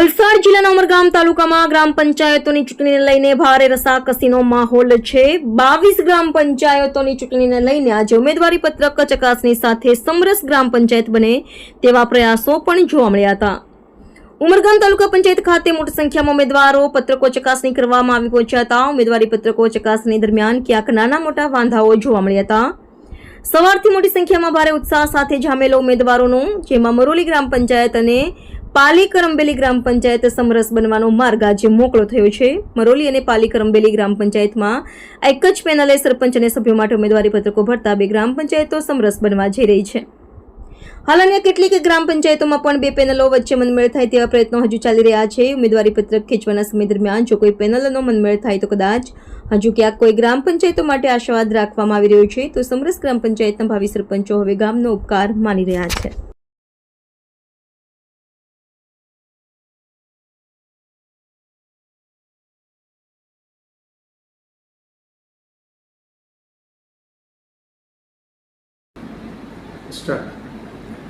વલસાડ જિલ્લાના ઉમરગામ તાલુકામાં ગ્રામ પંચાયતોની ચૂંટણીને લઈને ભારે રસાકસીનો માહોલ છે. બાવીસ ગ્રામ પંચાયતોની ચૂંટણીને લઈને આજે ઉમેદવારી પત્રક ચકાસણી સાથે સમરસ ગ્રામ પંચાયત બને તેવા પ્રયાસો પણ જોવા મળ્યા હતા. ઉમરગામ તાલુકા પંચાયત ખાતે મોટી સંખ્યામાં ઉમેદવારો પત્રકો ચકાસણી કરવામાં આવી પહોંચ્યા હતા. ઉમેદવારી પત્રકો ચકાસણી દરમિયાન ક્યાંક નાના મોટા વાંધાઓ જોવા મળ્યા હતા. સવારથી મોટી સંખ્યામાં ભારે ઉત્સાહ સાથે જામેલો ઉમેદવારોનો, જેમાં મરોલી ગ્રામ પંચાયત અને પાલી કરંબેલી ગ્રામ પંચાયત સમરસ બનવાનો માર્ગ આજે મોકળો થયો છે. મરોલી અને પાલી કરંબેલી ગ્રામ પંચાયતમાં એક જ પેનલે સરપંચ અને સભ્યો માટે ઉમેદવારી પત્રકો ભરતા બે ગ્રામ પંચાયતો સમરસ બનવા જઈ રહી છે. હાલ અન્ય કેટલીક ગ્રામ પંચાયતોમાં પણ બે પેનલો વચ્ચે મનમેળ થાય તેવા પ્રયત્નો હજુ ચાલી રહ્યા છે. ઉમેદવારી પત્રક ખેંચવાના સમય દરમિયાન જો કોઈ પેનલનો મનમેળ થાય તો કદાચ હજુ ક્યાંક કોઈ ગ્રામ પંચાયતો માટે આશાવાદ રાખવામાં આવી રહ્યો છે. તો સમરસ ગ્રામ પંચાયતના ભાવિ સરપંચો હવે ગામનો ઉપકાર માની રહ્યા છે.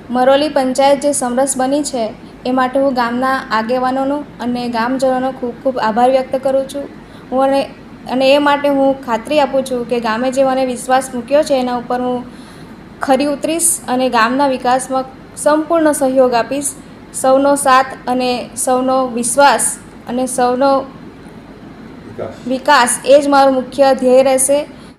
મરોલી પંચાયત જે સમરસ બની છે એ માટે હું ગામના આગેવાનોનો અને ગામજનોનો ખૂબ ખૂબ આભાર વ્યક્ત કરું છું. હું અને અને એ માટે હું ખાતરી આપું છું કે ગામે જે મને વિશ્વાસ મૂક્યો છે એના ઉપર હું ખરી ઉતરીશ અને ગામના વિકાસમાં સંપૂર્ણ સહયોગ આપીશ. સૌનો સાથ અને સૌનો વિશ્વાસ અને સૌનો વિકાસ. વિકાસ એ જ મારું મુખ્ય ધ્યેય રહેશે.